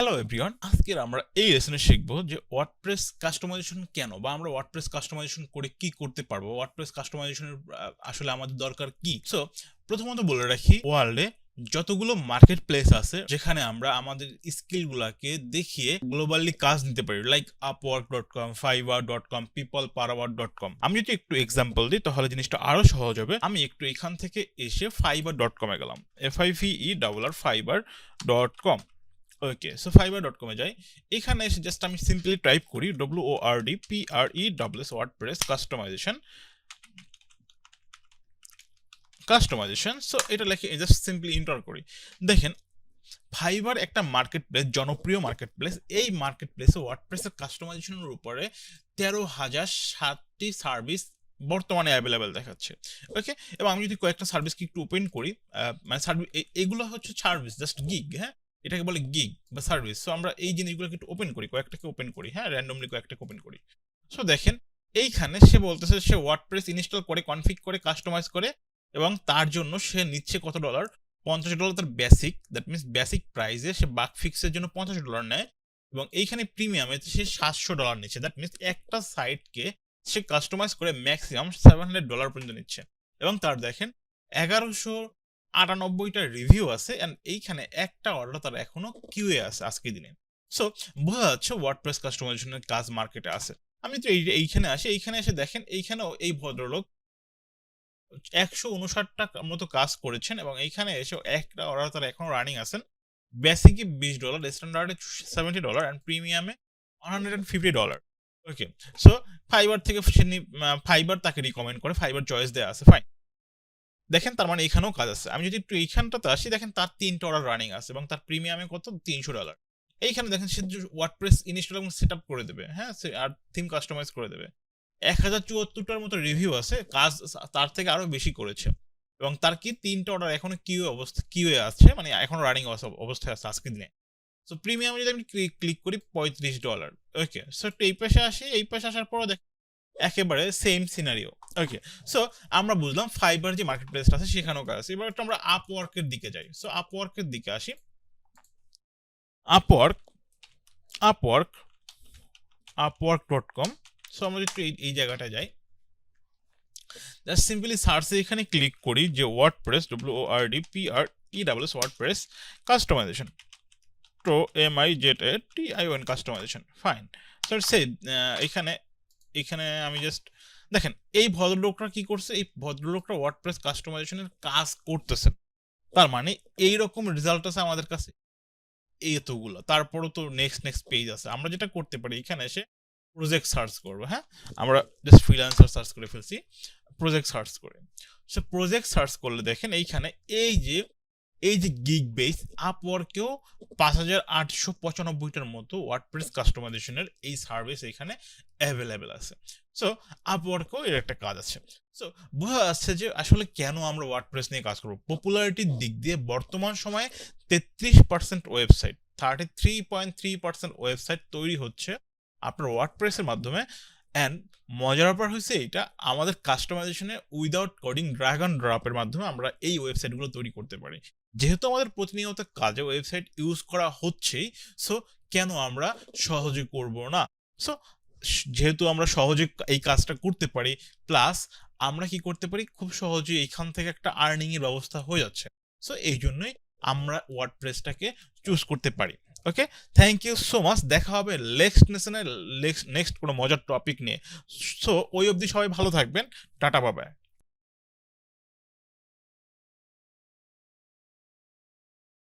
Hello everyone আজকের আমরা এই লেসনে শিখব যে ওয়ার্ডপ্রেস কাস্টমাইজেশন কেন বা আমরা ওয়ার্ডপ্রেস কাস্টমাইজেশন করে কি করতে পারব? ওয়ার্ডপ্রেস কাস্টমাইজেশনের আসলে আমাদের দরকার কি? সো প্রথমত বলে রাখি ওয়ার্ল্ডে যতগুলো মার্কেট প্লেস আছে, যেখানে আমরা আমাদের স্কিলগুলোকে দেখিয়ে গ্লোবালি কাজ নিতে পারি like Upwork dot com Fiverr dot com PeoplePerHour dot com আমি যদি একটু এক্সাম্পল দিই, তাহলে জিনিসটা আরও সহজ হবে। আমি একটু এখান থেকে এসে ফাইবার ডট কমে গেলাম। F I V E double R Fiverr dot com okay so Fiverr dot কমে যাই। এখানে এসে জাস্ট আমি সিম্পলি টাইপ করি W O R D P R E W S WordPress customisation customisation so এটা লিখে জাস্ট সিম্পলি ইন্টার করি। দেখেন ফাইবার একটা মার্কেট প্লেস জনপ্রিয় মার্কেট প্লেস এই মার্কেট প্লেসে ওয়ার্ড প্রেসের কাস্টমাইজেশনের উপরে তেরো হাজার ষাটটি সার্ভিস বর্তমানে অ্যাভেলেবেল দেখাচ্ছে। ওকে এবং আমি যদি কয়েকটা সার্ভিসকে একটু ওপেন করি মানে সার্ভিস এগুলো হচ্ছে সার্ভিস জাস্ট গিগ হ্যাঁ? এটাকে বলে গিগ বা সার্ভিস সো আমরা এই জিনিসগুলোকে একটু ওপেন করি, কয়েকটাকে ওপেন করি হ্যাঁ র্যান্ডমলি কয়েকটাকে ওপেন করি। সো দেখেন, এইখানে সে বলতেছে সে ওয়ার্ডপ্রেস ইনস্টল করে কনফিগ করে কাস্টমাইজ করে এবং তার জন্য সে নিচ্ছে কত ডলার পঞ্চাশ ডলার তার বেসিক দ্যাট মিনস বেসিক প্রাইসে সে বাক ফিক্সের জন্য পঞ্চাশ ডলার নেয় এবং এইখানে প্রিমিয়ামে সে সাতশো ডলার নিচ্ছে। দ্যাট মিনস একটা সাইটকে সে কাস্টমাইজ করে ম্যাক্সিমাম সেভেন হান্ড্রেড ডলার পর্যন্ত নিচ্ছে। এবং তার দেখেন, এগারোশো আটানব্বইটা রিভিউ আছে অ্যান্ড এইখানে একটা অর্ডার তার এখনও কিউএ আছে আজকের দিনে। সো বোঝা যাচ্ছে ওয়ার্ডপ্রেস কাস্টমাইজেশনের কাজ মার্কেটে আছে। আমি তো এই, এইখানে আসি, এইখানে এসে দেখেন এইখানেও এই ভদ্রলোক একশো উনষাটটা মতো কাজ করেছেন এবং এইখানে এসে একটা অর্ডার তার এখনও রানিং আছেন। বেসিকে বিশ ডলার স্ট্যান্ডার্ডে seventy dollar and প্রিমিয়ামে one hundred and fifty dollar okay so fiber থেকে ফাইবার তাকে রিকমেন্ড করে ফাইবার চয়েস দেওয়া আছে ফাইন দেখেন তার মানে এখানেও কাজ আছে। আমি যদি একটু এইখানটাতে আসি, দেখেন তার তিনটা অর্ডার রানিং আছে এবং তার প্রিমিয়ামে কত? তিনশো ডলার এইখানে দেখেন সে ওয়ার্ডপ্রেস ইনস্টল এবং সেট আপ করে দেবে হ্যাঁ? আর থিম কাস্টমাইজ করে দেবে। এক হাজার চুয়াত্তরটার মতো রিভিউ আছে, কাজ তার থেকে আরও বেশি করেছে। এবং তার কি তিনটা অর্ডার এখনও কিউ অবস্থা কিউএ আছে মানে এখনও রানিং অবস্থায় আছে আজকের দিনে। সো প্রিমিয়াম যদি আমি ক্লিক করি, পঁয়ত্রিশ ডলার ওকে সো এই পাশে আসি, এই পাশে আসার পরও দেখ, একেবারে সেম সিনারিও ওকে সো আমরা বুঝলাম ফাইবার যে মার্কেট প্লেসটা আছে সেখানেও কাজ আছে এবার একটু আমরা আপওয়ার্কের দিকে যাই। সো আপওয়ার্কের দিকে আসি। Upwork Upwork Upwork dot com so আমরা একটু এই জায়গাটায় যাই। জাস্ট সিম্পলি সার্চে এখানে ক্লিক করি যে WordPress W O R D P R E double S WordPress customization তো M I Z A T I one customization fine so সে এখানে এখানে আমি জাস্ট দেখেন, এই ভদ্রলোকটা কি করছে? এই ভদ্রলোকটা ওয়ার্ডপ্রেস কাস্টমাইজেশনের কাজ করতেছেন। তার মানে এই রকম রেজাল্ট আছে আমাদের কাছে। এতগুলো। তারপরও তো নেক্সট নেক্সট পেজ আছে। আমরা যেটা করতে পারি, এখানে এসে প্রজেক্ট সার্চ করব হ্যাঁ? আমরা জাস্ট ফ্রিল্যান্সার সার্চ করে ফেলছি। প্রজেক্ট সার্চ করে। সে প্রজেক্ট সার্চ করলে দেখেন, এইখানে এই যে এই যে গিগ বেস আপওয়ার্কেও পাঁচ হাজার আটশো পঁচানব্বইটার মতো ওয়ার্ডপ্রেস কাস্টমাইজেশনের এই সার্ভিস এখানে অ্যাভেলেবেল আছে। সো আপওয়ার্কেও এর একটা কাজ আছে। সো বোঝা যাচ্ছে যে আসলে কেন আমরা ওয়ার্ডপ্রেস নিয়ে কাজ করব? পপুলারিটির দিক দিয়ে বর্তমান সময়ে তেত্রিশ percent website thirty three point three percent website তৈরি হচ্ছে আপনার ওয়ার্ডপ্রেসের মাধ্যমে। অ্যান্ড মজার ব্যাপার হয়েছে এটা আমাদের কাস্টমাইজেশনে উইদাউট কোডিং ড্রাগ অ্যান্ড ড্রপের মাধ্যমে আমরা এই ওয়েবসাইটগুলো তৈরি করতে পারি। যেহেতু আমাদের প্রতিনিয়ত কাজে ওয়েবসাইট ইউজ করা হচ্ছেই সো কেন আমরা সহজে করব না? সো যেহেতু আমরা সহজে এই কাজটা করতে পারি প্লাস আমরা কি করতে পারি? খুব সহজে এইখান থেকে একটা আর্নিংয়ের ব্যবস্থা হয়ে যাচ্ছে। সো এই জন্যই আমরা ওয়ার্ডপ্রেসটাকে চুজ করতে পারি। Okay thank you so much দেখা হবে নেক্সট নেশনের নেক্সট কোনো মজার টপিক নিয়ে। সো ওই অবধি সবাই ভালো থাকবেন। টাটা বাবায়